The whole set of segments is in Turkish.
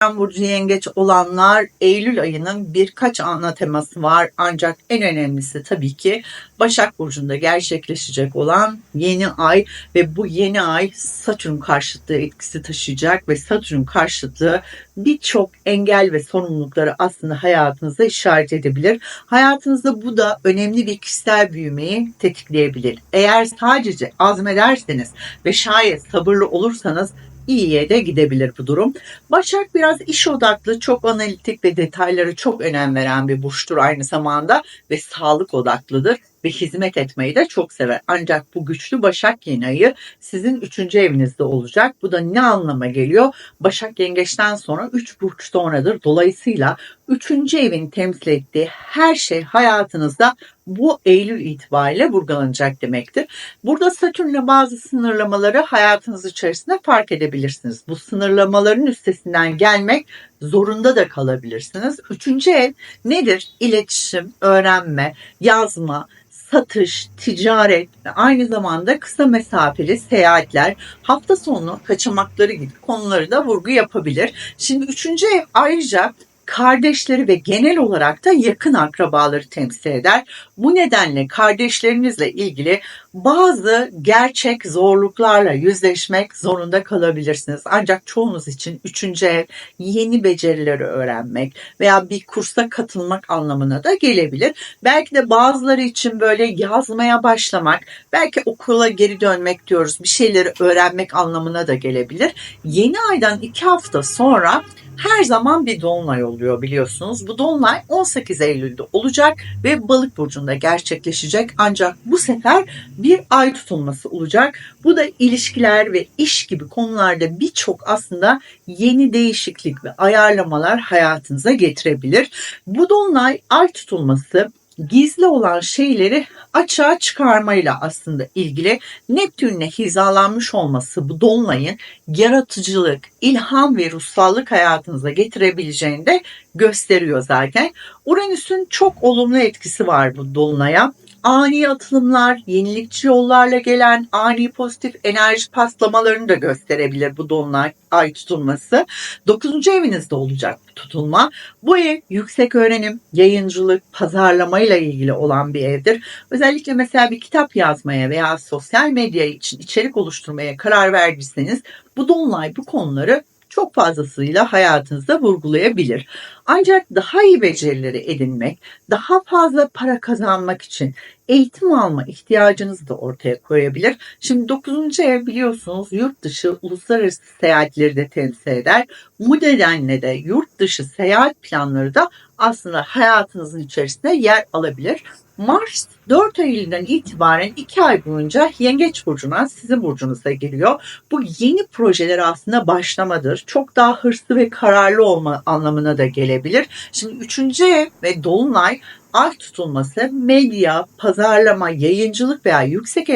Burcu yengeç olanlar Eylül ayının birkaç ana teması var. Ancak en önemlisi tabii ki Başak Burcu'nda gerçekleşecek olan yeni ay ve bu yeni ay Satürn karşıtlığı etkisi taşıyacak ve Satürn karşıtlığı birçok engel ve sorumlulukları aslında hayatınıza işaret edebilir. Hayatınızda bu da önemli bir kişisel büyümeyi tetikleyebilir. Eğer sadece azmederseniz ve şayet sabırlı olursanız iyiye de gidebilir bu durum. Başak biraz iş odaklı, çok analitik ve detaylara çok önem veren bir burçtur aynı zamanda ve sağlık odaklıdır ve hizmet etmeyi de çok sever. Ancak bu güçlü Başak yeni ayı sizin üçüncü evinizde olacak. Bu da ne anlama geliyor? Başak yengeçten sonra üç burç sonradır. Dolayısıyla üçüncü evin temsil ettiği her şey hayatınızda bu Eylül itibariyle vurgulanacak demektir. Burada Satürn'le bazı sınırlamaları hayatınız içerisinde fark edebilirsiniz. Bu sınırlamaların üstesinden gelmek zorunda da kalabilirsiniz. Üçüncü ev nedir? İletişim, öğrenme, yazma, satış, ticaret ve aynı zamanda kısa mesafeli seyahatler, hafta sonu kaçamakları gibi konuları da vurgu yapabilir. Şimdi üçüncü ev ayrıca kardeşleri ve genel olarak da yakın akrabaları temsil eder. Bu nedenle kardeşlerinizle ilgili bazı gerçek zorluklarla yüzleşmek zorunda kalabilirsiniz. Ancak çoğunuz için üçüncü ev yeni becerileri öğrenmek veya bir kursa katılmak anlamına da gelebilir. Belki de bazıları için böyle yazmaya başlamak, belki okula geri dönmek diyoruz, bir şeyleri öğrenmek anlamına da gelebilir. Yeni aydan iki hafta sonra her zaman bir dolunay oluyor biliyorsunuz. Bu dolunay 18 Eylül'de olacak ve Balık burcunda gerçekleşecek. Ancak bu sefer bir ay tutulması olacak. Bu da ilişkiler ve iş gibi konularda birçok aslında yeni değişiklik ve ayarlamalar hayatınıza getirebilir. Bu dolunay ay tutulması gizli olan şeyleri açığa çıkarmayla aslında ilgili Neptün'le hizalanmış olması bu dolunayın yaratıcılık, ilham ve ruhsallık hayatınıza getirebileceğini de gösteriyor zaten. Uranüs'ün çok olumlu etkisi var bu dolunaya ani atılımlar, yenilikçi yollarla gelen ani pozitif enerji patlamalarını da gösterebilir bu dolunay ay tutulması. Dokuzuncu evinizde olacak bu tutulma. Bu ev yüksek öğrenim, yayıncılık, pazarlamayla ilgili olan bir evdir. Özellikle mesela bir kitap yazmaya veya sosyal medya için içerik oluşturmaya karar verdiyseniz bu dolunay bu konuları çok fazlasıyla hayatınızda vurgulayabilir. Ancak daha iyi becerileri edinmek, daha fazla para kazanmak için eğitim alma ihtiyacınızı da ortaya koyabilir. Şimdi 9. ev biliyorsunuz yurt dışı uluslararası seyahatleri de temsil eder. Bu nedenle de yurt dışı seyahat planları da aslında hayatınızın içerisinde yer alabilir. Mars 4 Eylül'den itibaren 2 ay boyunca Yengeç Burcu'na sizin burcunuza giriyor. Bu yeni projeler aslında başlamadır. Çok daha hırslı ve kararlı olma anlamına da gelebilir. Şimdi 3. ev ve Dolunay ay tutulması medya, pazarlama, yayıncılık veya yüksek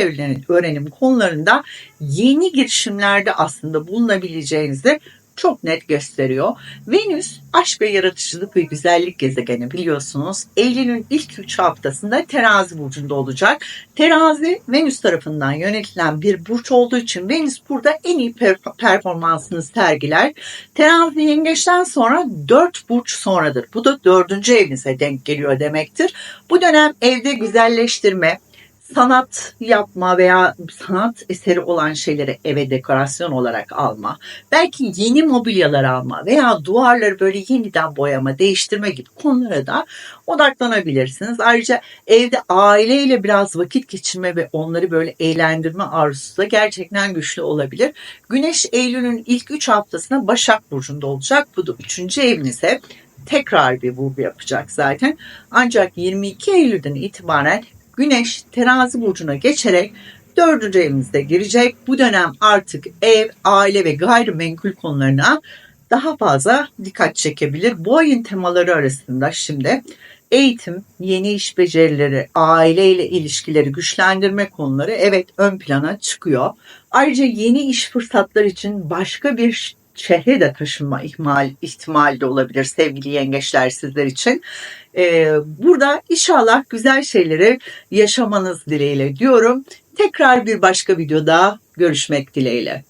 öğrenim konularında yeni girişimlerde aslında bulunabileceğinizi çok net gösteriyor. Venüs aşk ve yaratıcılık ve güzellik gezegeni biliyorsunuz. Eylül'ün ilk 3 haftasında terazi burcunda olacak. Terazi Venüs tarafından yönetilen bir burç olduğu için Venüs burada en iyi performansını sergiler. Terazi yengeçten sonra 4 burç sonradır. Bu da 4. evinize denk geliyor demektir. Bu dönem evde güzelleştirme, sanat yapma veya sanat eseri olan şeyleri eve dekorasyon olarak alma, belki yeni mobilyalar alma veya duvarları böyle yeniden boyama, değiştirme gibi konulara da odaklanabilirsiniz. Ayrıca evde aileyle biraz vakit geçirme ve onları böyle eğlendirme arzusu da gerçekten güçlü olabilir. Güneş Eylül'ün ilk 3 haftasında Başak Burcu'nda olacak. Bu da 3. evinize tekrar bir vurgu yapacak zaten. Ancak 22 Eylül'den itibaren Güneş terazi burcuna geçerek dördüncü evimizde girecek. Bu dönem artık ev, aile ve gayrimenkul konularına daha fazla dikkat çekebilir. Bu ayın temaları arasında şimdi eğitim, yeni iş becerileri, aileyle ilişkileri güçlendirme konuları evet ön plana çıkıyor. Ayrıca yeni iş fırsatları için başka bir şehre de taşınma ihmal, ihtimali de olabilir sevgili yengeçler sizler için. Ee, burada inşallah güzel şeyleri yaşamanız dileğiyle diyorum. Tekrar bir başka videoda görüşmek dileğiyle.